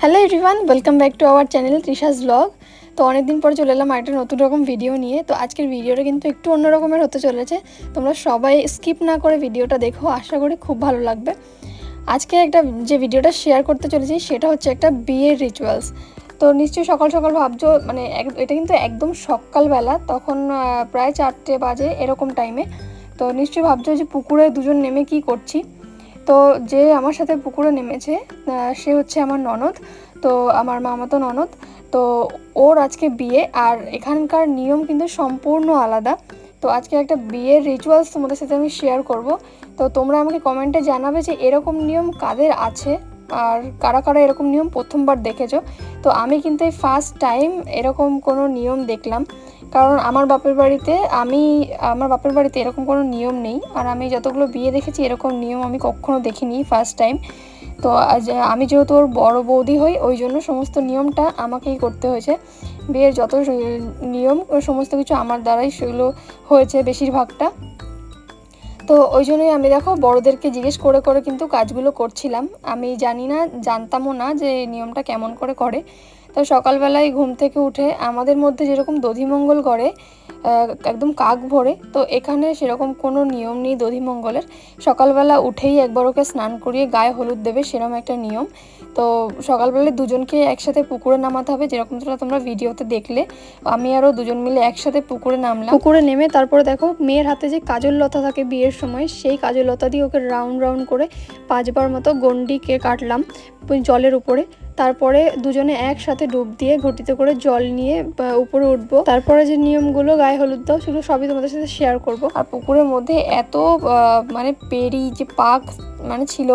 Hello everyone welcome back to our channel Trisha's blog তো অনেকদিন পর চলে এলাম একটা নতুন রকম ভিডিও নিয়ে। তো আজকের ভিডিওটা কিন্তু একটু অন্য রকমের হতে চলেছে। তোমরা সবাই স্কিপ না করে ভিডিওটা দেখো, আশা করি খুব ভালো লাগবে। আজকে একটা যে ভিডিওটা শেয়ার করতে চলেছি, সেটা হচ্ছে একটা বিয়ের রিচুয়ালস তো নিশ্চয়ই সকাল সকাল ভাবছ মানে এটা কিন্তু একদম সকালবেলা, তখন প্রায় চারটে বাজে এরকম টাইমে তো নিশ্চয়ই ভাবছ যে পুকুরে দুজন নেমে কি করছি। তো যে আমার সাথে পুকুরে নেমেছে সে হচ্ছে আমার ননদ, তো আমার মামাতো ননদ। তো ওর আজকে বিয়ে, আর এখানকার নিয়ম কিন্তু সম্পূর্ণ আলাদা। তো আজকে একটা বিয়ের রিচুয়ালস তোমাদের সাথে আমি শেয়ার করব। তো তোমরা আমাকে কমেন্টে জানাবে যে এরকম নিয়ম কাদের আছে, আর কারা কারা এরকম নিয়ম প্রথমবার দেখেছ। তো আমি কিন্তু এই ফার্স্ট টাইম এরকম কোনো নিয়ম দেখলাম। কারণ আমার বাপের বাড়িতে আমি, আমার বাপের বাড়িতে এরকম কোনো নিয়ম নেই। আর আমি যতগুলো বিয়ে দেখেছি, এরকম নিয়ম আমি কখনো দেখিনি ফার্স্ট টাইম তো আমি যেহেতু ওর বড় বৌদি হই, ওই জন্য সমস্ত নিয়মটা আমাকেই করতে হয়েছে। বিয়ের যত নিয়ম সমস্ত কিছু আমার দ্বারাই সেগুলো হয়েছে বেশিরভাগটা। তো ওই জন্যই আমি দেখো বড়দেরকে জিজ্ঞেস করে করে কিন্তু কাজগুলো করছিলাম। আমি জানি না, জানতামও না যে নিয়মটা কেমন করে করে। তো সকালবেলায় ঘুম থেকে উঠে আমাদের মধ্যে যেরকম দধিমঙ্গল করে একদম কাক ভরে, তো এখানে সেরকম কোনো নিয়ম নেই দধিমঙ্গলের। সকালবেলা উঠেই একবার ওকে স্নান করিয়ে গায়ে হলুদ দেবে সেরকম একটা নিয়ম। তো সকালবেলায় দুজনকে একসাথে পুকুরে নামাতে হবে যেরকম তোমরা তোমরা ভিডিওতে দেখলে। আমি আরও দুজন মিলে একসাথে পুকুরে নামলাম। পুকুরে নেমে তারপরে দেখো মেয়ের হাতে যে কাজল লতা থাকে বিয়ের সময় সেই কাজল লতা দিয়ে ওকে রাউন্ড রাউন্ড করে পাঁচবার মতো গন্ডিকে কাটলাম জলের উপরে। তারপরে দুজনে একসাথে ডুব দিয়ে ঘটিতে করে জল নিয়ে উপরে উঠবো। তারপরে যে নিয়মগুলো গায়ে হলুদ দাও সেগুলো সবই তোমাদের সাথে শেয়ার করব। আর পুকুরের মধ্যে এত মানে পেরি যে পাক মানে ছিল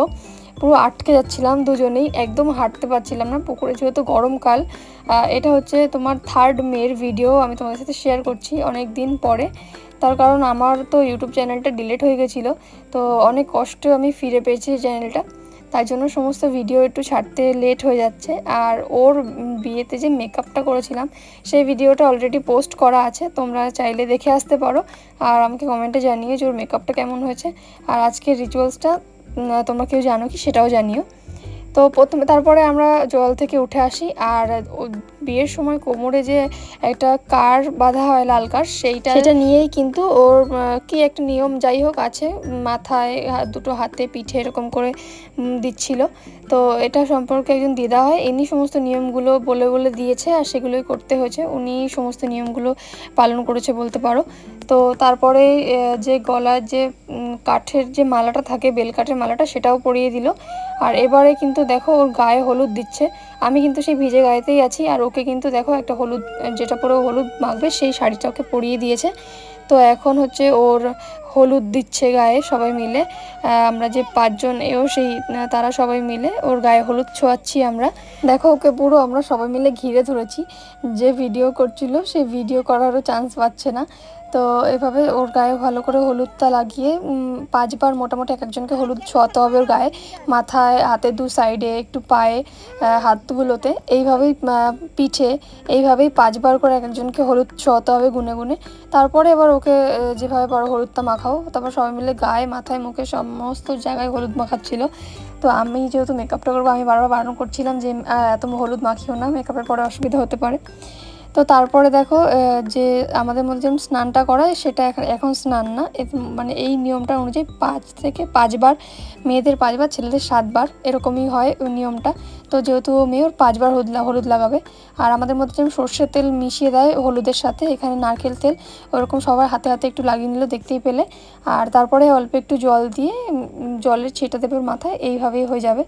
পুরো আটকে যাচ্ছিলাম দুজনেই, একদম হাঁটতে পারছিলাম না, পুকুরে যেহেতু গরমকাল এটা হচ্ছে তোমার থার্ড মের ভিডিও আমি তোমাদের সাথে শেয়ার করছি অনেক দিন পরে। তার কারণ আমার তো ইউটিউব চ্যানেলটা ডিলিট হয়ে গেছিল, তো অনেক কষ্টে আমি ফিরে পেয়েছি চ্যানেলটা তাই জন্য সমস্ত ভিডিও একটু ছাড়তে লেট হয়ে যাচ্ছে, আর ওর বিয়েতে যে মেকআপটা করেছিলাম, সেই ভিডিওটা অলরেডি পোস্ট করা আছে, তোমরা চাইলে দেখে আসতে পারো। আর আমাকে কমেন্টে জানিও যে ওর মেকআপটা কেমন হয়েছে, আর আজকের রিচুয়ালসটা তোমরা কেউ জানো কি সেটাও জানিও। তো প্রথমে তারপরে আমরা জল থেকে উঠে আসি, আর বিয়ের সময় কোমরে যে একটা কার বাঁধা হয় লাল কার, সেইটা সেটা নিয়েই কিন্তু ওর কি একটা নিয়ম যাই হোক আছে, মাথায় দুটো হাতে পিঠে এরকম করে দিচ্ছিল। তো এটা সম্পর্কে একজন দিদা হয়, ইনি সমস্ত নিয়মগুলো বলে বলে দিয়েছে আর সেগুলোই করতে হয়েছে। উনি সমস্ত নিয়মগুলো পালন করেছে বলতে পারো। তো তারপরে যে গলার যে কাঠের যে মালাটা থাকে, বেল কাঠের মালাটা, সেটাও পরিয়ে দিল। আর এবারে কিন্তু দেখো, ওর গায়ে হলুদ দিচ্ছে। আমি কিন্তু সেই ভিজে গায়েতেই আছি। আর ওকে কিন্তু দেখো, একটা হলুদ, যেটা পরে হলুদ মাখবে, সেই শাড়িটা ওকে পরিয়ে দিয়েছে। তো এখন হচ্ছে ওর হলুদ দিচ্ছে গায়ে সবাই মিলে। আমরা যে পাঁচজন, এও সেই তারা সবাই মিলে ওর গায়ে হলুদ ছোঁয়াচ্ছি আমরা। দেখো ওকে পুরো আমরা সবাই মিলে ঘিরে ধরেছি। যে ভিডিও করছিল, সে ভিডিও করারও চান্স পাচ্ছে না। তো এভাবে ওর গায়ে ভালো করে হলুদটা লাগিয়ে পাঁচবার মোটামুটি এক একজনকে হলুদ ছোঁয়াতে হবে ওর গায়ে। মাথায় হাতের দু সাইডে একটু পায়ে হাতগুলোতে এইভাবেই পিঠে এইভাবেই পাঁচবার করে এক একজনকে হলুদ ছোঁয়াতে হবে গুনে গুনে। তারপরে এবার ওকে যেভাবে পারো হলুদটা মাখাও। তারপর সবাই মিলে গায়ে, মাথায়, মুখে সমস্ত জায়গায় হলুদ মাখাচ্ছিল। তো আমি যেহেতু মেকআপটা করব, আমি বারবার বারণ করছিলাম যে এত হলুদ মাখিও না মেকআপের পরে অসুবিধা হতে পারে। তো তারপরে দেখো যে আমাদের মধ্যে যেমন স্নানটা করায়, সেটা এখন- স্নান না। মানে এই নিয়মটা অনুযায়ী পাঁচ থেকে পাঁচবার, মেয়েদের পাঁচবার, ছেলেদের সাতবার, এরকমই হয় ওই নিয়মটা। তো যেহেতু ও মেয়ে, ওর পাঁচবার হলুদ হলুদ লাগাবে। আর আমাদের মধ্যে যেমন সর্ষের তেল মিশিয়ে দেয় হলুদের সাথে, এখানে নারকেল তেল, ওরকম সবার হাতে হাতে একটু লাগিয়ে নিল, দেখতেই পেলে। আর তারপরে অল্প একটু জল দিয়ে জলের ছিটা দেবে মাথায়, এইভাবেই হয়ে যাবে।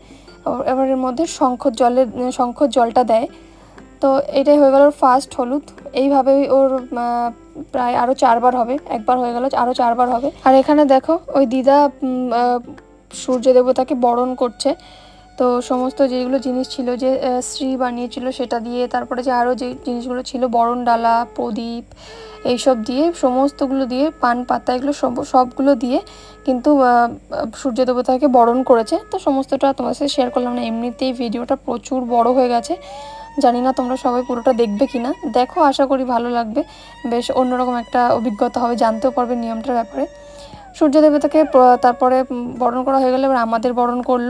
এবার এর মধ্যে শঙ্খর জলের, শঙ্খর জলটা দেয়। তো এটাই হয়ে গেল ওর ফার্স্ট হলুদ। এইভাবেই ওর প্রায় আরও চারবার হবে। একবার হয়ে গেল আরও চারবার হবে। আর এখানে দেখো, ওই দিদা সূর্য দেবতাকে বরণ করছে। তো সমস্ত যেগুলো জিনিস ছিল যে শ্রী বানিয়েছিল সেটা দিয়ে, তারপরে যে আরও যে জিনিসগুলো ছিল, বরণ ডালা, প্রদীপ, এইসব দিয়ে, সমস্তগুলো দিয়ে, পান পাতা, এগুলো সব, সবগুলো দিয়ে কিন্তু সূর্য দেবতাকে বরণ করেছে। তো সমস্তটা তোমার সাথে শেয়ার করলাম না। এমনিতেই ভিডিওটা প্রচুর বড় হয়ে গেছে। জানি না তোমরা সবাই পুরোটা দেখবে কি না দেখো, আশা করি ভালো লাগবে। বেশ অন্যরকম একটা অভিজ্ঞতা হবে, জানতেও পারবে নিয়মটার ব্যাপারে। সূর্য দেবতাকে তারপরে বরণ করা হয়ে গেলে এবার আমাদের বরণ করল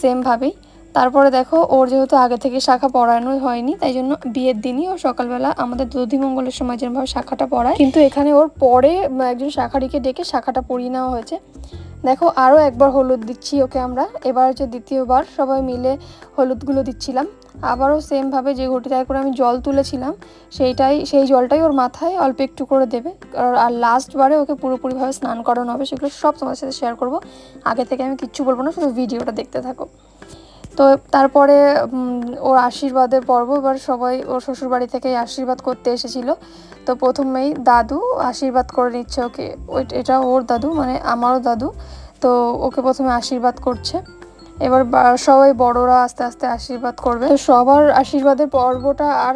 সেমভাবেই তারপরে দেখো, ওর যেহেতু আগে থেকে শাখা পড়ানোই হয়নি, তাই জন্য বিয়ের দিনই ও সকালবেলা আমাদের দধিমঙ্গলের সময় যেরকমভাবে শাখাটা পড়ায় কিন্তু এখানে ওর পরে একজন শাখারিকে ডেকে শাখাটা পরিয়ে নেওয়া হয়েছে। দেখো আরও একবার হলুদ দিচ্ছি ওকে আমরা। এবার হচ্ছে দ্বিতীয়বার সবাই মিলে হলুদগুলো দিচ্ছিলাম। আবারও সেমভাবে যে ঘটিটায় করে আমি জল তুলেছিলাম, সেইটাই, সেই জলটাই ওর মাথায় অল্প একটু করে দেবে। আর- লাস্ট লাস্টবারে ওকে পুরোপুরিভাবে স্নান করানো হবে, সেগুলো সব তোমার সাথে শেয়ার করব। আগে থেকে আমি কিচ্ছু বলব না, শুধু ভিডিওটা দেখতে থাকো। তো তারপরে ওর আশীর্বাদের পর্ব এবার সবাই ওর শ্বশুরবাড়ি থেকে আশীর্বাদ করতে এসেছিল। তো প্রথমেই দাদু আশীর্বাদ করে নিচ্ছে ওকে। এটা ওর দাদু মানে আমারও দাদু। তো ওকে প্রথমে আশীর্বাদ করছে। এবার সবাই বড়রা আস্তে আস্তে আশীর্বাদ করবে। সবার আশীর্বাদের পর্বটা আর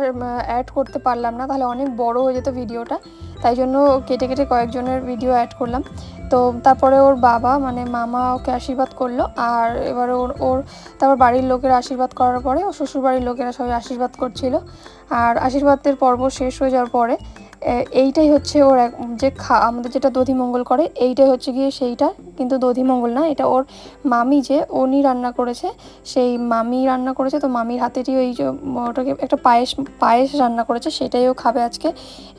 অ্যাড করতে পারলাম না, তাহলে অনেক বড় হয়ে যেত ভিডিওটা। তাই জন্য কেটে কেটে কয়েকজনের ভিডিও অ্যাড করলাম। তো তারপরে ওর বাবা মানে মামা ওকে আশীর্বাদ করল, আর এবার ওর ওর, তারপর বাড়ির লোকের আশীর্বাদ করার পরে ও শ্বশুর বাড়ির লোকেরা সবাই আশীর্বাদ করছিল। আর আশীর্বাদের পর্ব শেষ হয়ে যাওয়ার পরে এইটাই হচ্ছে ওর যে খা, আমাদের যেটা দধি মঙ্গল করে, এইটাই হচ্ছে গিয়ে সেইটা। কিন্তু দধি মঙ্গল না, এটা ওর মামি যে, উনি রান্না করেছে, সেই মামি রান্না করেছে, তো মামির হাতেরই ওই যে ওটাকে একটা পায়েস পায়েস রান্না করেছে, সেটাই ও খাবে আজকে।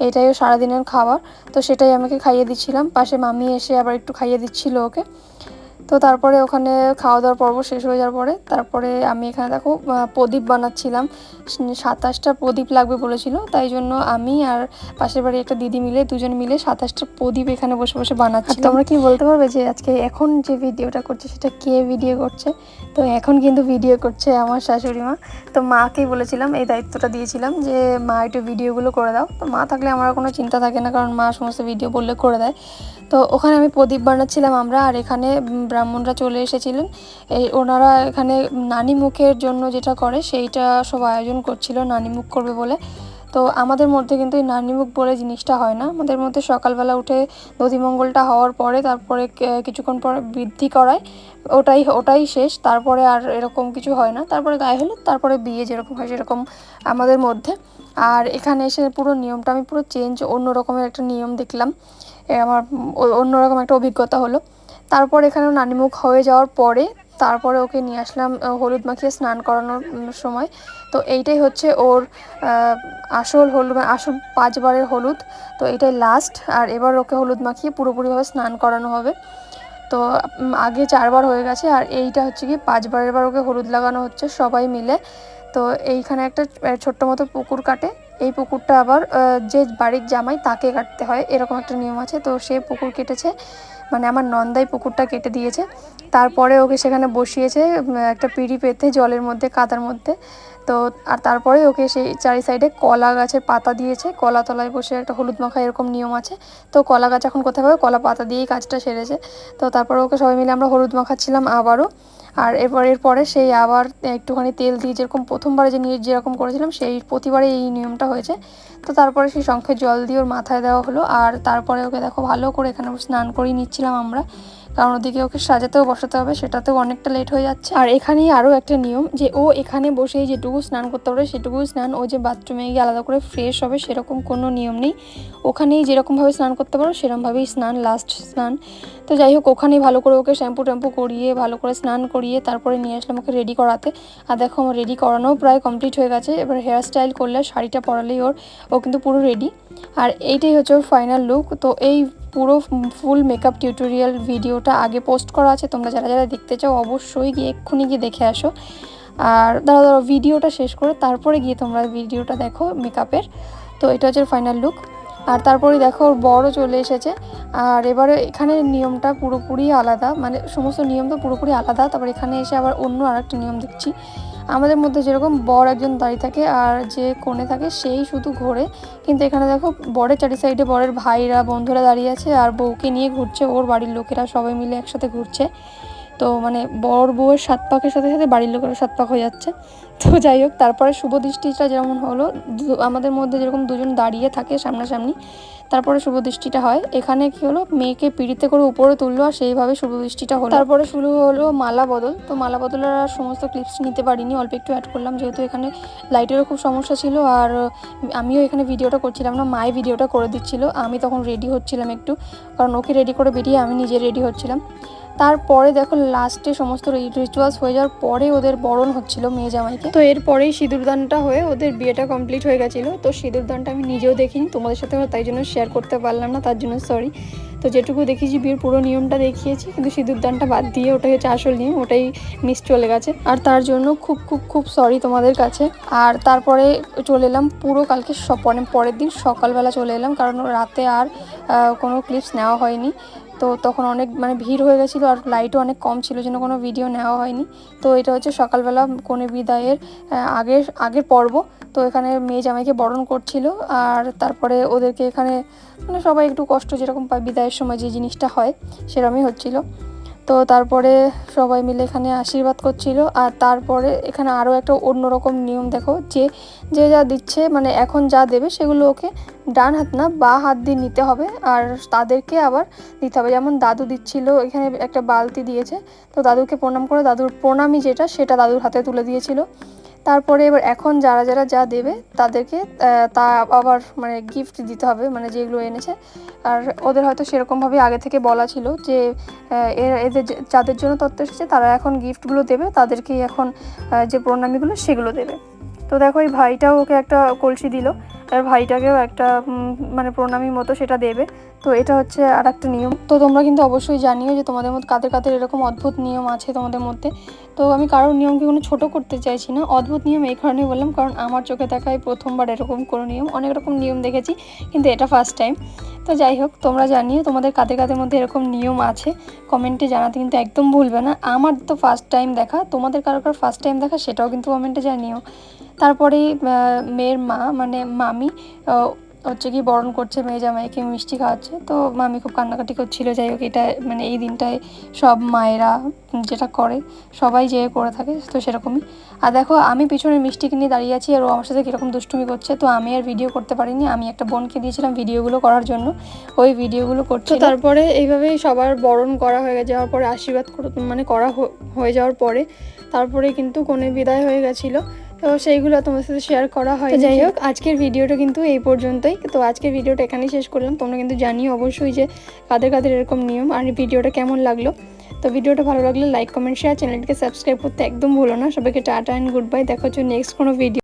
এটাই ও সারাদিনের খাবার। তো সেটাই আমাকে খাইয়ে দিচ্ছিলাম। পাশে মামি এসে আবার একটু খাইয়ে দিচ্ছিল ওকে। তো তারপরে ওখানে খাওয়া দাওয়ার পর্ব শেষ হয়ে যাওয়ার পরে তারপরে আমি এখানে দেখো প্রদীপ বানাচ্ছিলাম। সাতাশটা প্রদীপ লাগবে বলেছিল তাই জন্য আমি আর পাশের বাড়ি একটা দিদি মিলে দুজন মিলে সাতাশটা প্রদীপ এখানে বসে বসে বানাচ্ছি তোমরা কি বলতে পারবে যে আজকে এখন যে ভিডিওটা করছে সেটা কে ভিডিও করছে? তো এখন কিন্তু ভিডিও করছে আমার শাশুড়ি মা। তো মাকেই বলেছিলাম এই দায়িত্বটা দিয়েছিলাম যে মা একটু ভিডিওগুলো করে দাও। তো মা থাকলে আমার কোনো চিন্তা থাকে না কারণ মা সমস্ত ভিডিও বললে করে দেয়। তো ওখানে আমি প্রদীপ বানাচ্ছিলাম আমরা, আর এখানে ব্রাহ্মণরা চলে এসেছিলেন। এই ওনারা এখানে নানি মুখের জন্য যেটা করে, সেইটা সব আয়োজন করছিল, নানি মুখ করবে বলে। তো আমাদের মধ্যে কিন্তু এই নানিমুখ বলে জিনিসটা হয় না। আমাদের মধ্যে সকালবেলা উঠে দধিমঙ্গলটা হওয়ার পরে, তারপরে কিছুক্ষণ পরে বৃদ্ধি করায়, ওটাই ওটাই শেষ। তারপরে আর এরকম কিছু হয় না। তারপরে গায়ে হলুদ, তারপরে বিয়ে যেরকম হয় সেরকম আমাদের মধ্যে। আর এখানে এসে পুরো নিয়মটা, আমি পুরো চেঞ্জ অন্য রকমের একটা নিয়ম দেখলাম। আমার অন্যরকম একটা অভিজ্ঞতা হলো। তারপর এখানে নানিমুখ হয়ে যাওয়ার পরে তারপরে ওকে নিয়ে আসলাম হলুদ মাখিয়ে স্নান করানোর সময়। তো এইটাই হচ্ছে ওর আসল হলুদ আসল পাঁচবারের হলুদ। তো এটাই লাস্ট আর এবার ওকে হলুদ মাখিয়ে পুরোপুরিভাবে স্নান করানো হবে। তো আগে চারবার হয়ে গেছে, আর এইটা হচ্ছে কি পাঁচবারের বার ওকে হলুদ লাগানো হচ্ছে সবাই মিলে। তো এইখানে একটা ছোট্ট মতো পুকুর কাটে। এই পুকুরটা আবার যে বাড়ির জামাই তাকে কাটতে হয়, এরকম একটা নিয়ম আছে। তো সে পুকুর কেটেছে মানে আমার নন্দাই পুকুরটা কেটে দিয়েছে। তারপরে ওকে সেখানে বসিয়েছে একটা পিঁড়ি পেতে জলের মধ্যে, কাদার মধ্যে। তো আর তারপরে ওকে সেই চারি সাইডে কলা গাছের পাতা দিয়েছে। কলা তলায় বসে একটা হলুদ মাখা এরকম নিয়ম আছে। তো কলা গাছ এখন কোথায় পাবে? কলা পাতা দিয়েই কাজটা সেরেছে। তো তারপরে ওকে সবাই মিলে আমরা হলুদ মাখাচ্ছিলাম আবারও। আর এরপর, এরপরে সেই আবার একটুখানি তেল দিয়ে যেরকম প্রথমবারে যে নিয়ে, যেরকম করেছিলাম, সেই প্রতিবারে এই নিয়মটা হয়েছে। তো তারপরে সেই শঙ্খের জল দিয়ে ওর মাথায় দেওয়া হলো। আর তারপরে ওকে দেখো ভালো করে এখানে স্নান করিয়ে নিচ্ছিলাম আমরা। কারণ ওদিকে ওকে সাজাতেও বসাতে হবে, সেটাতেও অনেকটা লেট হয়ে যাচ্ছে। আর এখানেই আরও একটা নিয়ম যে ও এখানে বসেই যেটুকু স্নান করতে পারে সেটুকু স্নান ও যে বাথরুমে গিয়ে আলাদা করে ফ্রেশ হবে, সেরকম কোনো নিয়ম নেই। ওখানেই যেরকমভাবে স্নান করতে পারো, সেরকমভাবেই স্নান লাস্ট স্নান। তো যাই হোক, ওখানেই ভালো করে ওকে শ্যাম্পু ট্যাম্পু করিয়ে, ভালো করে স্নান করিয়ে তারপরে নিয়ে আসলাম ওকে রেডি করাতে। আর দেখো আমার রেডি করানোও প্রায় কমপ্লিট হয়ে গেছে। এবার হেয়ার স্টাইল করলে, শাড়িটা পরালেই ওর, ও কিন্তু পুরো রেডি আর এইটাই হচ্ছে ওর ফাইনাল লুক তো এই পুরো ফুল মেকআপ টিউটোরিয়াল ভিডিওটা আগে পোস্ট করা আছে, তোমরা যারা যারা দেখতে চাও অবশ্যই গিয়ে এক্ষুনি গিয়ে দেখে আসো। আর দাঁড়া দাঁড়া ভিডিওটা শেষ করে, তারপরে গিয়ে তোমরা ভিডিওটা দেখো মেকআপের। তো এটা হচ্ছে ফাইনাল লুক আর তারপরে দেখো ওর বড় চলে এসেছে। আর এবারে এখানে নিয়মটা পুরোপুরি আলাদা মানে সমস্ত নিয়ম তো পুরোপুরি আলাদা। তারপর এখানে এসে আবার অন্য আরেকটা নিয়ম দেখছি। আমাদের মধ্যে যেরকম বর একজন দাঁড়িয়ে থাকে আর যে কোণে থাকে সেই শুধু ঘোরে। কিন্তু এখানে দেখো বরের চারি সাইডে বরের ভাইরা, বন্ধুরা দাঁড়িয়ে আছে আর বউকে নিয়ে ঘুরছে। ওর বাড়ির লোকেরা সবাই মিলে একসাথে ঘুরছে। তো মানে বর বউয়ের সাত পাকের সাথে সাথে বাড়ির লোকেরও সাত পাক হয়ে যাচ্ছে। তো যাই হোক, তারপরে শুভ দৃষ্টিটা যেমন হলো আমাদের মধ্যে যেরকম দুজন দাঁড়িয়ে থাকে সামনাসামনি তারপরে শুভ দৃষ্টিটা হয়। এখানে কি হলো? মেয়েকে পিড়িতে করে উপরে তুললো আর সেইভাবে শুভ দৃষ্টিটা হলো। তারপরে শুরু হলো মালা বদল। তো মালা বদলের আর সমস্ত ক্লিপস নিতে পারিনি, অল্প একটু অ্যাড করলাম যেহেতু এখানে লাইটেরও খুব সমস্যা ছিল আর আমিও এখানে ভিডিওটা করছিলাম না মায়ের ভিডিওটা করে দিচ্ছিল। আমি তখন রেডি হচ্ছিলাম একটু, কারণ ওকে রেডি করে বেরিয়ে আমি নিজে রেডি হচ্ছিলাম। তারপরে দেখো লাস্টে সমস্ত রিচুয়ালস হয়ে যাওয়ার পরে ওদের বরণ হচ্ছিল মেয়ে জামাইকে। তো এরপরেই সিঁদুরদানটা হয়ে ওদের বিয়েটা কমপ্লিট হয়ে গেছিল। তো সিঁদুরদানটা আমি নিজেও দেখিনি, তোমাদের সাথে তাই জন্য শেয়ার করতে পারলাম না, তার জন্য সরি তো যেটুকু দেখিয়েছি বিয়ের পুরো নিয়মটা দেখিয়েছি, কিন্তু সিঁদুরদানটা বাদ দিয়ে ওটাই হচ্ছে আসল নিয়ম, ওটাই মিস চলে গেছে। আর তার জন্য খুব খুব খুব সরি তোমাদের কাছে। আর তারপরে চলে এলাম পুরো কালকে মানে পরের দিন সকালবেলা চলে এলাম, কারণ রাতে আর কোনো ক্লিপস নেওয়া হয়নি। তো তখন অনেক মানে ভিড় হয়ে গেছিল আর লাইটও অনেক কম ছিল জন্য কোনো ভিডিও নেওয়া হয়নি। তো এটা হচ্ছে সকালবেলা কনে বিদায়ের আগের আগের পর্ব। তো এখানে মেয়ে জামাইকে বরণ করছিল আর তারপরে ওদেরকে এখানে মানে সবাই একটু কষ্ট যেরকম পায় বিদায়ের সময় যে জিনিসটা হয় সেরকমই হচ্ছিল। তো তারপরে সবাই মিলে এখানে আশীর্বাদ করছিল। আর তারপরে এখানে আরও একটা অন্যরকম নিয়ম দেখো, যে যে যা দিচ্ছে মানে এখন যা দেবে সেগুলো ওকে ডান হাত না বা হাত দিয়ে নিতে হবে। আর তাদেরকে আবার দিতে হবে। যেমন দাদু দিচ্ছিল, এখানে একটা বালতি দিয়েছে। তো দাদুকে প্রণাম করে। দাদুর প্রণামী যেটা, সেটা দাদুর হাতে তুলে দিয়েছিল। তারপরে এবার এখন যারা যারা যা দেবে তাদেরকে তা আবার মানে গিফট দিতে হবে মানে যেগুলো এনেছে। আর ওদের হয়তো সেরকমভাবে আগে থেকে বলা ছিল যে এদের যাদের জন্য তত্ত্ব এসেছে তারা এখন গিফটগুলো দেবে, তাদেরকেই এখন যে প্রণামীগুলো সেগুলো দেবে। তো দেখো এই ভাইটাও ওকে একটা কলসি দিল, আর ভাইটাকেও একটা মানে প্রণামী মতো সেটা দেবে। তো এটা হচ্ছে আর একটা নিয়ম। তো তোমরা কিন্তু অবশ্যই জানিও যে তোমাদের মধ্যে কাদের কাদের এরকম অদ্ভুত নিয়ম আছে তোমাদের মধ্যে। তো আমি কারোর নিয়মকে কোনো ছোট করতে চাইছি না। অদ্ভুত নিয়ম এই কারণেই বললাম কারণ আমার চোখে দেখায় প্রথমবার এরকম কোনো নিয়ম। অনেক রকম নিয়ম দেখেছি কিন্তু এটা ফার্স্ট টাইম তো যাই হোক তোমরা জানিও তোমাদের কাদের কাদের মধ্যে এরকম নিয়ম আছে। কমেন্টে জানাতে কিন্তু একদম ভুলবে না। আমার তো ফার্স্ট টাইম দেখা তোমাদের কারও কারও ফার্স্ট টাইম দেখা সেটাও কিন্তু কমেন্টে জানিও। তারপরেই আহ, মেয়ের মা মানে মামি হচ্ছে কি বরণ করছে মেয়ে জামাইকে মিষ্টি খাওয়াচ্ছে। তো মামি খুব কান্নাকাটি করছিল যাই হোক এটা মানে এই দিনটায় সব মায়েরা যেটা করে সবাই যে করে থাকে তো সেরকমই। আর দেখো আমি পিছনে মিষ্টিকে নিয়ে দাঁড়িয়ে আছি আর ও আমার সাথে কীরকম দুষ্টুমি করছে তো আমি আর ভিডিও করতে পারিনি। আমি একটা বোনকে দিয়েছিলাম ভিডিওগুলো করার জন্য ওই ভিডিওগুলো করছে তারপরে এইভাবেই সবার বরণ করা হয়ে যাওয়ার পরে আশীর্বাদ মানে করা হয়ে যাওয়ার পরে তারপরে কিন্তু কোণে বিদায় হয়ে গেছিল। তো সেইগুলো তোমার সাথে শেয়ার করা হয় যাই হোক আজকের ভিডিওটা কিন্তু এই পর্যন্তই। তো আজকের ভিডিওটা এখানেই শেষ করলাম। তোমরা কিন্তু জানিও অবশ্যই যে কাদের কাদের এরকম নিয়ম আর ভিডিওটা কেমন লাগল। তো ভিডিওটা ভালো লাগলে লাইক কমেন্ট শেয়ার চ্যানেলটিকে সাবস্ক্রাইব করতে একদম ভুলো না। সবাইকে টাটা অ্যান্ড গুড বাই দেখা হচ্ছে নেক্সট কোনো ভিডিও